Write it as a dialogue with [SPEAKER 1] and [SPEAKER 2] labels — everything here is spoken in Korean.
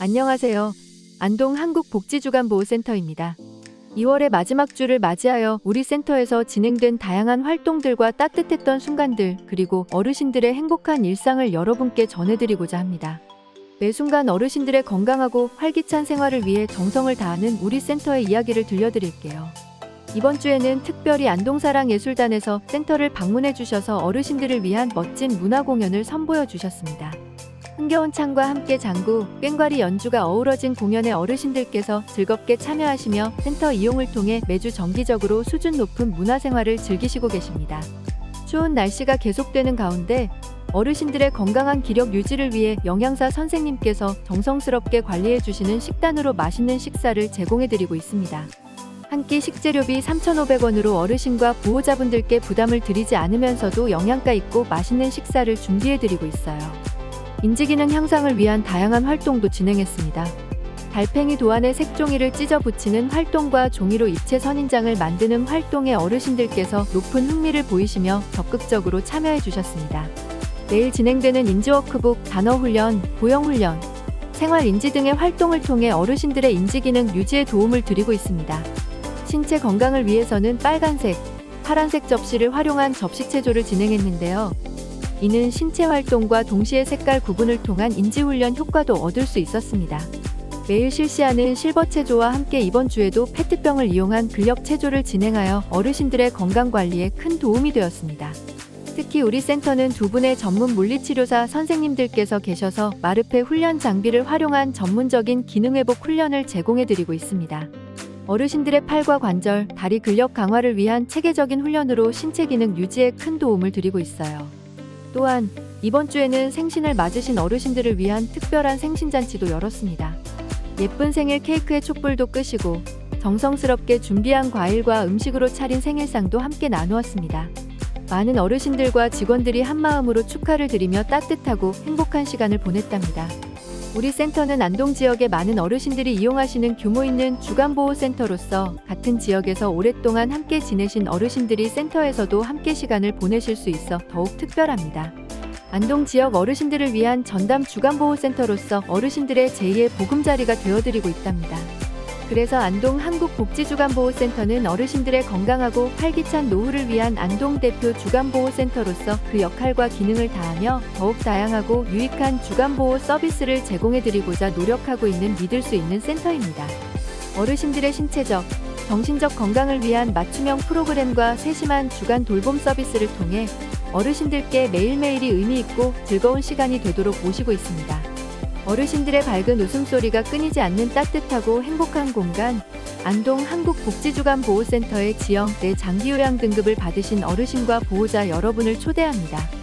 [SPEAKER 1] 안녕하세요. 안동 한국복지주간보호센터입니다. 2월의 마지막 주를 맞이하여 우리 센터에서 진행된 다양한 활동들과 따뜻했던 순간들, 그리고 어르신들의 행복한 일상을 여러분께 전해드리고자 합니다. 매 순간 어르신들의 건강하고 활기찬 생활을 위해 정성을 다하는 우리 센터의 이야기를 들려드릴게요. 이번 주에는 특별히 안동사랑예술단에서 센터를 방문해 주셔서 어르신들을 위한 멋진 문화 공연을 선보여 주셨습니다. 흥겨운 창과 함께 장구, 꽹과리 연주가 어우러진 공연에 어르신들께서 즐겁게 참여하시며 센터 이용을 통해 매주 정기적으로 수준 높은 문화생활을 즐기시고 계십니다. 추운 날씨가 계속되는 가운데 어르신들의 건강한 기력 유지를 위해 영양사 선생님께서 정성스럽게 관리해 주시는 식단으로 맛있는 식사를 제공해 드리고 있습니다. 한 끼 식재료비 3,500원으로 어르신과 보호자분들께 부담을 드리지 않으면서도 영양가 있고 맛있는 식사를 준비해 드리고 있어요. 인지기능 향상을 위한 다양한 활동도 진행했습니다. 달팽이 도안에 색종이를 찢어 붙이는 활동과 종이로 입체 선인장을 만드는 활동에 어르신들께서 높은 흥미를 보이시며 적극적으로 참여해 주셨습니다. 내일 진행되는 인지워크북, 단어훈련, 보영훈련, 생활인지 등의 활동을 통해 어르신들의 인지기능 유지에 도움을 드리고 있습니다. 신체 건강을 위해서는 빨간색, 파란색 접시를 활용한 접시 체조를 진행했는데요. 이는 신체 활동과 동시에 색깔 구분을 통한 인지훈련 효과도 얻을 수 있었습니다. 매일 실시하는 실버 체조와 함께 이번 주에도 페트병을 이용한 근력 체조를 진행하여 어르신들의 건강 관리에 큰 도움이 되었습니다. 특히 우리 센터는 두 분의 전문 물리치료사 선생님들께서 계셔서 마르페 훈련 장비를 활용한 전문적인 기능회복 훈련을 제공해드리고 있습니다. 어르신들의 팔과 관절, 다리 근력 강화를 위한 체계적인 훈련으로 신체 기능 유지에 큰 도움을 드리고 있어요. 또한 이번 주에는 생신을 맞으신 어르신들을 위한 특별한 생신잔치도 열었습니다. 예쁜 생일 케이크에 촛불도 끄시고 정성스럽게 준비한 과일과 음식으로 차린 생일상도 함께 나누었습니다. 많은 어르신들과 직원들이 한마음으로 축하를 드리며 따뜻하고 행복한 시간을 보냈답니다. 우리 센터는 안동 지역의 많은 어르신들이 이용하시는 규모 있는 주간보호센터로서 같은 지역에서 오랫동안 함께 지내신 어르신들이 센터에서도 함께 시간을 보내실 수 있어 더욱 특별합니다. 안동 지역 어르신들을 위한 전담 주간보호센터로서 어르신들의 제2의 보금자리가 되어드리고 있답니다. 그래서 안동 한국복지주간보호센터는 어르신들의 건강하고 활기찬 노후를 위한 안동 대표 주간보호센터로서 그 역할과 기능을 다하며 더욱 다양하고 유익한 주간보호 서비스를 제공해드리고자 노력하고 있는 믿을 수 있는 센터입니다. 어르신들의 신체적, 정신적 건강을 위한 맞춤형 프로그램과 세심한 주간 돌봄 서비스를 통해 어르신들께 매일매일이 의미 있고 즐거운 시간이 되도록 모시고 있습니다. 어르신들의 밝은 웃음소리가 끊이지 않는 따뜻하고 행복한 공간, 안동 한국복지주간보호센터의 지역 내 장기요양 등급을 받으신 어르신과 보호자 여러분을 초대합니다.